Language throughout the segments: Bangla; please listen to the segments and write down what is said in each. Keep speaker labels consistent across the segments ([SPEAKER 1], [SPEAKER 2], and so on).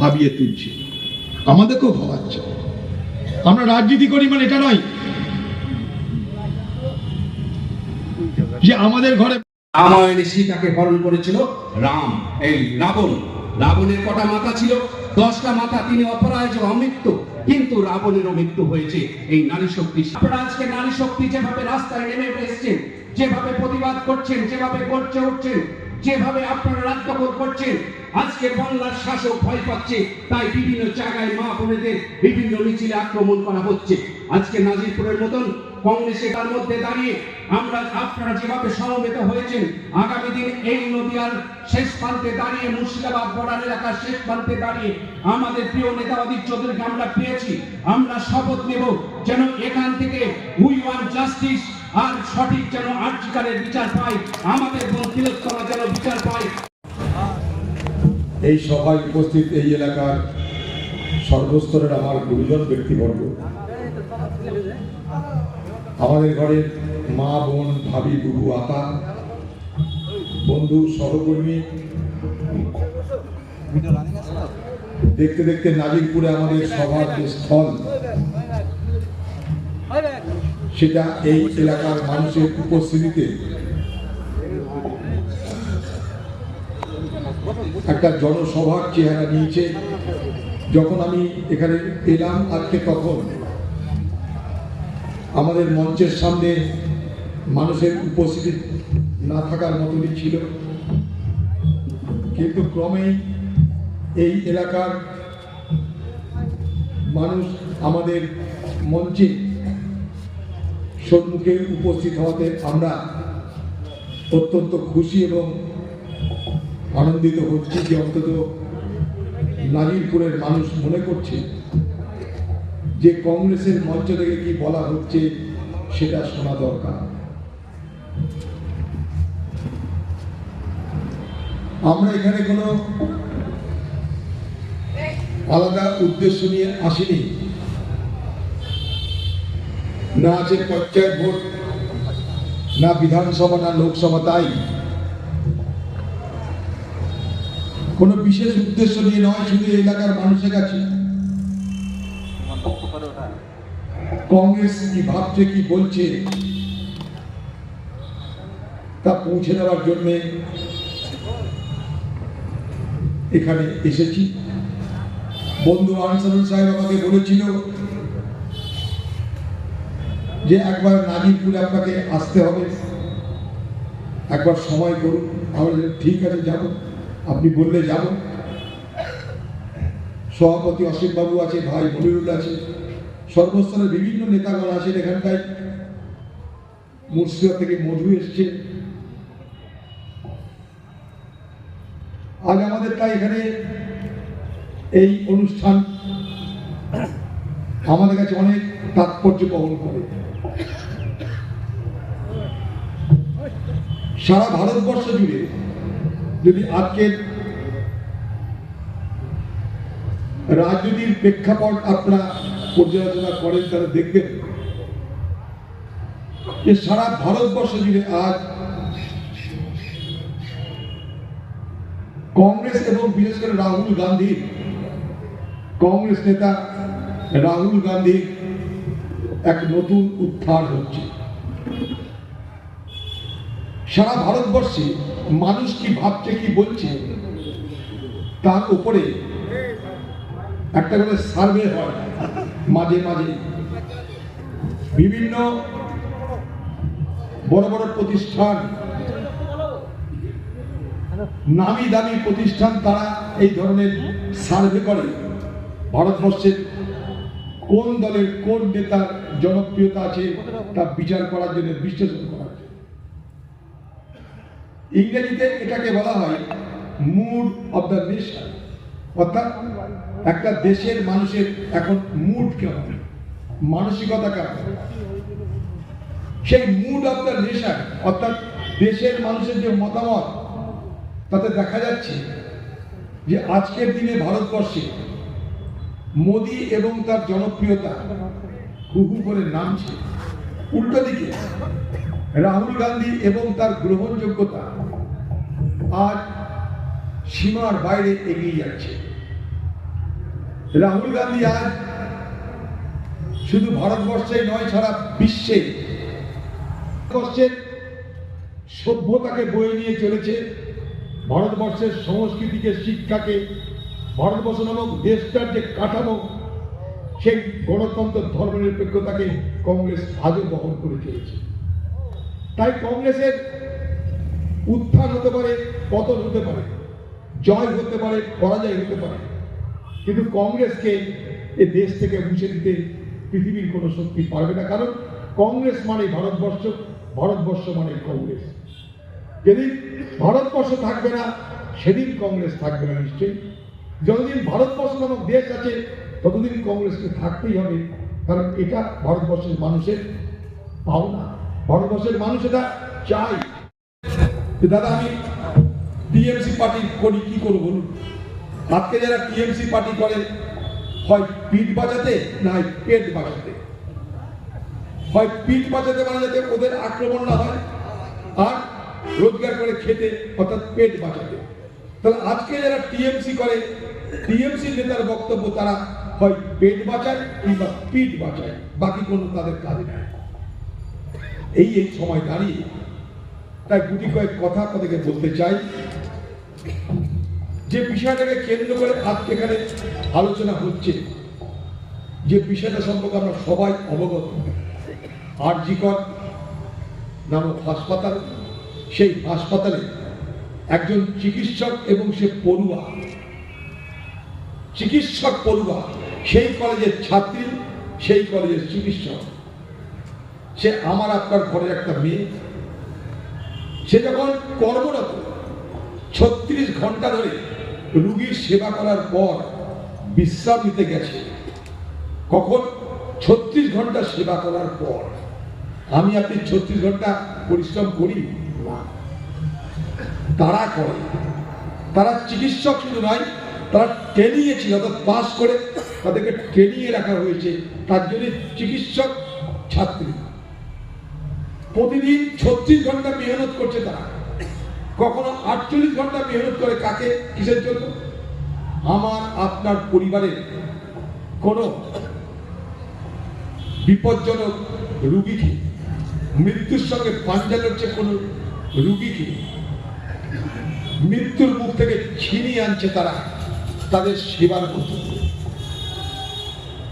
[SPEAKER 1] ভাবিয়ে তুলছে আমাদেরকেও ভাবাচ্ছে। আমরা রাজনীতি করি মানে এটা নয়। যে আমাদের ঘরে
[SPEAKER 2] রামায়ণে সীতাকে হরণ করেছিল রাম। এই রাবণ। রাবণের কটা মাথা ছিল? দশটা মাথা। তিনি অপরায় যে অমৃত্যু কিন্তু রাবণেরও মৃত্যু হয়েছে এই নারী শক্তি। আপনারা আজকে নারী শক্তি যেভাবে রাস্তায় নেমে এসেছেন, যেভাবে প্রতিবাদ করছেন, যেভাবে করছে উঠছেন, যেভাবে আপনারা রাজদখল করছেন আজকে বাংলার শাসক ভয় পাচ্ছে, তাই বিভিন্ন জায়গায় মা বোনেদের বিভিন্ন মিছিলে আক্রমণ করা হচ্ছে। আজকে নাজিরপুরের মতন কংগ্রেসে তার মধ্যে দাঁড়িয়ে আমরা আপনারা যেভাবে সমবেত হয়েছেন, আগামী দিন এই নদিয়ার শেষ প্রান্তে দাঁড়িয়ে, মুর্শিদাবাদ বর্ডার এলাকার শেষ প্রান্তে দাঁড়িয়ে আমাদের প্রিয় নেতা অদিত চৌধুরীকে আমরা পেয়েছি। আমরা শপথ নেব যেন এখান থেকে উই ওয়ান জাস্টিস আর সঠিক যেন আর্জিকারের বিচার পায়, আমাদের বোন তিলোত্তমা যেন বিচার পায়
[SPEAKER 1] এই সভায় উপস্থিত এই এলাকার সর্বস্তরের আমার গুরুজন ব্যক্তিবর্গ। আমাদের ঘরের মা, বোন, ভাবি, বুবু, আতা, বন্ধু, সহকর্মী, দেখতে দেখতে নাজিরপুরে আমাদের সভার যে স্থল, সেটা এই এলাকার মানুষের উপস্থিতিতে একটা জনসভার চেহারা নিয়েছে। যখন আমি এখানে এলাম আজকে তখন, আমাদের মঞ্চের সামনে মানুষের উপস্থিতি না থাকার মতনই ছিল। কিন্তু ক্রমেই এই এলাকার মানুষ আমাদের মঞ্চে সম্মুখে উপস্থিত হওয়াতে আমরা অত্যন্ত খুশি এবং আনন্দিত হচ্ছি যে অন্তত নাজিরপুরের মানুষ মনে করছে যে কংগ্রেসের মঞ্চ থেকে কি বলা হচ্ছে সেটা শোনা দরকার। আমরা এখানে কোনো আলাদা উদ্দেশ্য নিয়ে আসিনি। না আছে পঞ্চায়েত ভোট, না বিধানসভা, না লোকসভা, তাই কোনো বিশেষ উদ্দেশ্য নিয়ে নয় শুধু এলাকার মানুষের কাছে। কংগ্রেস কি ভাবছে কি বলছে তা পৌঁছে দেওয়ার জন্য এখানে এসেছি। বন্ধু আনসারুল সাহেব আমাকে বলেছিল যে একবার নাজিরপুরে আপনাকে আসতে হবে। একবার সময় করুন বললাম, ঠিক আছে যাব। আপনি বললে যাব সভাপতি অসীম বাবু আছে, ভাই মনিরুল আছে, সর্বস্তরের বিভিন্ন নেতাগণ আছেন এখানটায়। মুর্শিদা থেকে মধু এসছে। আজ আমাদের তাই এখানে এই অনুষ্ঠান আমাদের কাছে অনেক তাৎপর্য বহন করে। সারা ভারতবর্ষ জুড়ে যদি আজকের রাজনীতির প্রেক্ষাপট আপনারা পর্যালোচনা করেন, তাহলে দেখবেন যে সারা ভারতবর্ষ জুড়ে আজ কংগ্রেস এবং বিশেষ করে রাহুল গান্ধী, কংগ্রেস নেতা রাহুল গান্ধী এক নতুন উত্থান হচ্ছে। সারা ভারতবর্ষে মানুষ কি ভাবছে, কি বলছে, তার উপরে একটা করে সার্ভে হয় মাঝে মাঝে। বিভিন্ন বড় বড় প্রতিষ্ঠান, নামি দামি প্রতিষ্ঠান তারা এই ধরনের সার্ভে করে। ভারতবর্ষের কোন দলের কোন নেতার জনপ্রিয়তা আছে, তা বিচার করার জন্য বিশ্লেষণ জন্য ইংরেজিতে এটাকে বলা হয় মুড অফ দ্য নেশন অর্থাৎ একটা দেশের মানুষের এখন মুড কেমন? মানসিকতা কেমন? সেই মুড অফ দ্য নেশন অর্থাৎ দেশের মানুষের যে মতামত, তাতে দেখা যাচ্ছে যে আজকের দিনে ভারতবর্ষে মোদি এবং তার জনপ্রিয়তা হু হু করে নামছে। উল্টো দিকে রাহুল গান্ধী এবং তার গ্রহণযোগ্যতা আজ সীমার বাইরে এগিয়ে যাচ্ছে। রাহুল গান্ধী আজ শুধু ভারতবর্ষেই নয়, সারা বিশ্বে সভ্যতাকে বয়ে নিয়ে চলেছে। ভারতবর্ষের সংস্কৃতিকে, শিক্ষাকে, ভারতবর্ষ নামক দেশটার যে কাঠামো, সেই গণতন্ত্র ধর্মনিরপেক্ষতাকে কংগ্রেস আজও বহন করে চলেছে। তাই কংগ্রেসের উত্থান হতে পারে, পতন হতে পারে, জয় হতে পারে, পরাজয় হতে পারে। কিন্তু কংগ্রেসকে এ দেশ থেকে মুছে দিতে পৃথিবীর কোনো শক্তি পারবে না। কারণ কংগ্রেস মানে ভারতবর্ষ ভারতবর্ষ মানে কংগ্রেস। যেদিন ভারতবর্ষ থাকবে না, সেদিন কংগ্রেস থাকবে না নিশ্চয়ই। যতদিন ভারতবর্ষ নামক দেশ আছে, ততদিন কংগ্রেসকে থাকতেই হবে। কারণ এটা ভারতবর্ষের মানুষের পাওনা। ভারতবর্ষের মানুষ এটা চাই দাদা, আমি টিএমসি পার্টি করি, কি করব বলুন? আজকে যারা টিএমসি পার্টি করে, হয় পিঠ বাঁচাতে না হয় পেট বাঁচাতে? হয় পিঠ বাঁচাতে মানে যাতে ওদের আক্রমণ না হয় আর রোজগার করে খেতে, অর্থাৎ পেট বাঁচাতে। তাহলে আজকে যারা টিএমসি করে, টিএমসি নেতার বক্তব্য তারা হয় পেট বাঁচায় কিংবা পিঠ বাঁচায়, বাকি কোনো তাদের কাজ নাই। এই এই সময় দাঁড়িয়ে তাই গুটি কয়েক কথা তাদেরকে বলতে চাই। যে বিষয়টাকে কেন্দ্র করে আজকে এখানে আলোচনা হচ্ছে, যে বিষয়টা সম্পর্কে আমরা সবাই অবগত, আরজিকর নামক হাসপাতাল, সেই হাসপাতালে একজন চিকিৎসক এবং সে পড়ুয়া, চিকিৎসক পড়ুয়া, সেই কলেজের ছাত্রী, সেই কলেজের চিকিৎসক। সে আমার আপনার ঘরের একটা মেয়ে। সে যখন কর্মরত, ছত্রিশ ঘণ্টা ধরে রুগীর সেবা করার পর বিশ্রাম নিতে গেছে। কখন? ছত্রিশ ঘণ্টা সেবা করার পর। আমি আপনি ছত্রিশ ঘণ্টা পরিশ্রম করি? তারা করে। তারা চিকিৎসক শুধু নয়, তারা ট্রেনিংয়ে ছিল, অর্থাৎ পাস করে তাদেরকে ট্রেনিংয়ে রাখা হয়েছে। তার জন্য চিকিৎসক ছাত্রী। প্রতিদিন ছত্রিশ ঘণ্টা মেহনত করছে তারা। কখনো আটচল্লিশ ঘণ্টা মেহনত করে কাকে? কিসের জন্য? আমার, আপনার পরিবারের কোনো বিপজ্জনক রুগীকে, মৃত্যুর সঙ্গে পাঞ্জা লড়ছে কোনো রুগীকে, মৃত্যুর মুখ থেকে ছিনিয়ে আনছে তারা তাদের সেবার মধ্য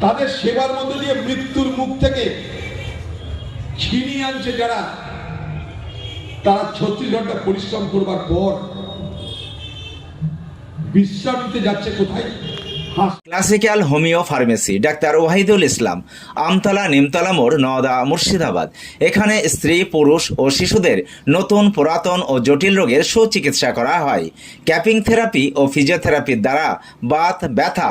[SPEAKER 1] তাদের সেবার মধ্য দিয়ে মৃত্যুর মুখ থেকে ছিনিয়ে আনছে যারা তারা ছত্রিশ ঘণ্টা পরিশ্রম করবার পর বিশ্রাম নিতে যাচ্ছে কোথায়?
[SPEAKER 3] Classical homeo pharmacy doctor Wahidul Islam Amtala Nimtala মোড় নওদা মুর্শিদাবাদ। এখানে স্ত্রী পুরুষ ও শিশুদের নতুন পুরাতন ও জটিল রোগের সুচিকিৎসা করা হয়। ক্যাপিং থেরাপি ও ফিজিওথেরাপির দ্বারা বাত ব্যথা